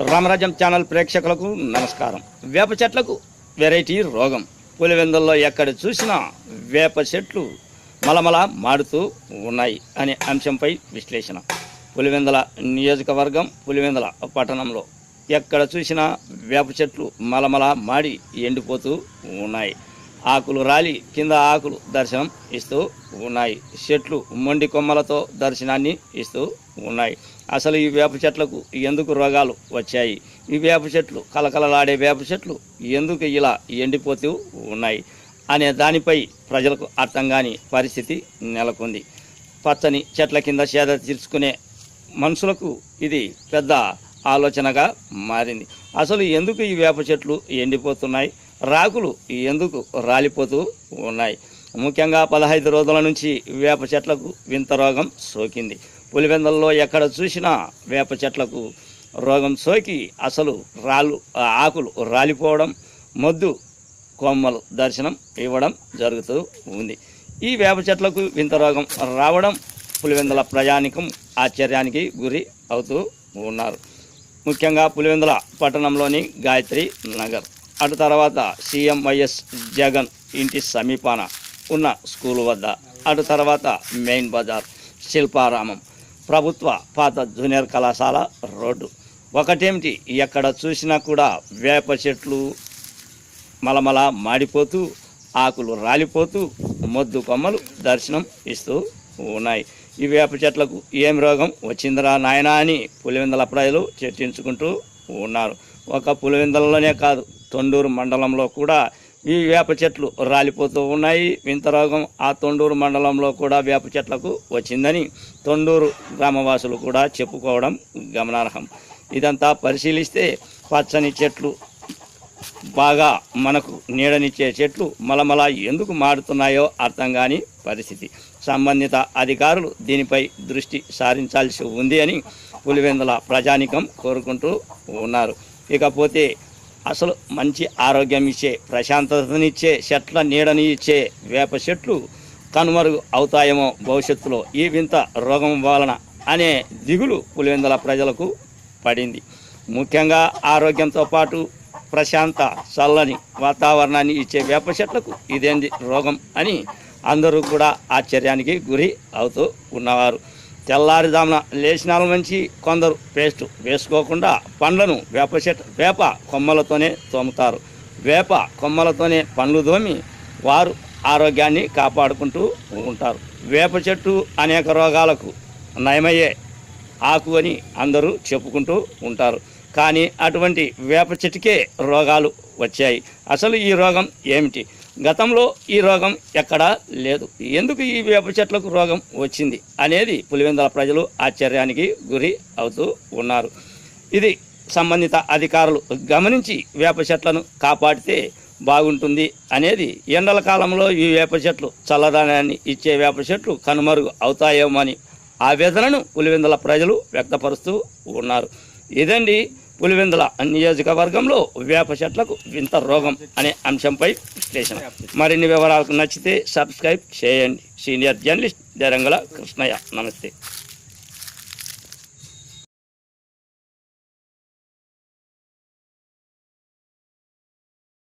రామరాజ్యం channel ప్రేక్షకులకు నమస్కారం. వేప చెట్లకు వెరైటీ రోగం. పులివెందుల్లో ఎక్కడ చూసినా వేప చెట్లు మలమల మాడుతూ ఉన్నాయి అనే అంశంపై విశ్లేషణ. పులివెందుల నియోజకవర్గం పులివెందుల పట్టణంలో ఎక్కడ చూసినా వేప చెట్లు మలమల మాడి ఎండిపోతూ ఉన్నాయి. ఆకులు రాలి కింద ఆకులు దర్శనం ఇస్తూ ఉన్నాయి. చెట్లు మొండి కొమ్మలతో దర్శనాన్ని ఇస్తూ ఉన్నాయి. అసలు ఈ వేప చెట్లకు ఎందుకు రోగాలు వచ్చాయి? ఈ వేప చెట్లు కలకలలాడే వేప చెట్లు ఎందుకు ఇలా ఎండిపోతూ ఉన్నాయి? అనే దానిపై ప్రజలకు అర్థం కాని పరిస్థితి నెలకొంది. పచ్చని చెట్ల కింద సేద తీర్చుకునే మనుషులకు ఇది పెద్ద ఆలోచనగా మారింది. అసలు ఎందుకు ఈ వేప చెట్లు ఎండిపోతున్నాయి? రాకులు ఎందుకు రాలిపోతూ ఉన్నాయి? ముఖ్యంగా పదహైదు రోజుల నుంచి వేప చెట్లకు వింత రోగం సోకింది. పులివెందల్లో ఎక్కడ చూసినా వేప చెట్లకు రోగం సోకి అసలు రాళ్ళు ఆకులు రాలిపోవడం మొద్దు కొమ్మలు దర్శనం ఇవ్వడం జరుగుతూ ఉంది. ఈ వేప చెట్లకు వింత రోగం రావడం పులివెందుల ప్రయాణికం ఆశ్చర్యానికి గురి అవుతూ ఉన్నారు. ముఖ్యంగా పులివెందుల పట్టణంలోని గాయత్రి నగర్. అటు తర్వాత సీఎం వైఎస్ జగన్ ఇంటి సమీపాన ఉన్న స్కూల్ వద్ద అటు తర్వాత మెయిన్ బజార్ శిల్పారామం ప్రభుత్వ పాత జూనియర్ కళాశాల రోడ్డు. ఒకటేమిటి? ఎక్కడ చూసినా కూడా వేప చెట్లు మలమల మాడిపోతూ ఆకులు రాలిపోతూ మొద్దు కొమ్మలు దర్శనం ఇస్తూ ఉన్నాయి. ఈ వేప చెట్లకు ఏం రోగం వచ్చిందిరా నాయనా అని పులివెందల ప్రజలు చర్చించుకుంటూ ఉన్నారు. ఒక పులివెందలలోనే కాదు తొండూరు మండలంలో కూడా ఈ వేప చెట్లు రాలిపోతూ ఉన్నాయి. వింత రోగం ఆ తొండూరు మండలంలో కూడా వేప చెట్లకు వచ్చిందని తొండూరు గ్రామవాసులు కూడా చెప్పుకోవడం గమనార్హం. ఇదంతా పరిశీలిస్తే పచ్చని చెట్లు బాగా మనకు నీడనిచ్చే చెట్లు మలమల ఎందుకు మారుతున్నాయో అర్థం కాని పరిస్థితి. సంబంధిత అధికారులు దీనిపై దృష్టి సారించాల్సి ఉంది అని పులివెందుల ప్రజానికం కోరుకుంటూ ఉన్నారు. ఇకపోతే అసలు మంచి ఆరోగ్యం ఇచ్చే ప్రశాంతతనిచ్చే చెట్ల నీడని ఇచ్చే వేప చెట్లు కనుమరుగు అవుతాయేమో భవిష్యత్తులో ఈ వింత రోగం వలన అనే దిగులు పులివెందుల ప్రజలకు పడింది. ముఖ్యంగా ఆరోగ్యంతో పాటు ప్రశాంత చల్లని వాతావరణాన్ని ఇచ్చే వేప చెట్లకు ఇదేంది రోగం అని అందరూ కూడా ఆశ్చర్యానికి గురి అవుతూ ఉన్నవారు. తెల్లారిదామున లేచినాల నుంచి కొందరు పేస్ట్ వేసుకోకుండా పండ్లను వేప చెట్టు వేప కొమ్మలతోనే తోముతారు. వేప కొమ్మలతోనే పండ్లు తోమి వారు ఆరోగ్యాన్ని కాపాడుకుంటూ ఉంటారు. వేప చెట్టు అనేక రోగాలకు నయమయ్యే ఆకు అని అందరూ చెప్పుకుంటూ ఉంటారు. కానీ అటువంటి వేప చెట్టుకే రోగాలు వచ్చాయి. అసలు ఈ రోగం ఏమిటి? గతంలో ఈ రోగం ఎక్కడా లేదు. ఎందుకు ఈ వేప చెట్లకు రోగం వచ్చింది అనేది పులివెందుల ప్రజలు ఆశ్చర్యానికి గురి అవుతూ ఉన్నారు. ఇది సంబంధిత అధికారులు గమనించి వేప చెట్లను కాపాడితే బాగుంటుంది అనేది ఎండల కాలంలో ఈ వేప చెట్లు చల్లదనాన్ని ఇచ్చే వేప చెట్లు కనుమరుగు అవుతాయేమో అని ఆవేదనను పులివెందుల ప్రజలు వ్యక్తపరుస్తూ ఉన్నారు. ఇదండి పులివెందుల నియోజకవర్గంలో వేప చెట్లకు వింత రోగం అనే అంశంపై విశ్లేషణ. మరిన్ని వివరాలకు నచ్చితే సబ్స్క్రైబ్ చేయండి. Senior journalist Jarangala Krishnaiah. నమస్తే.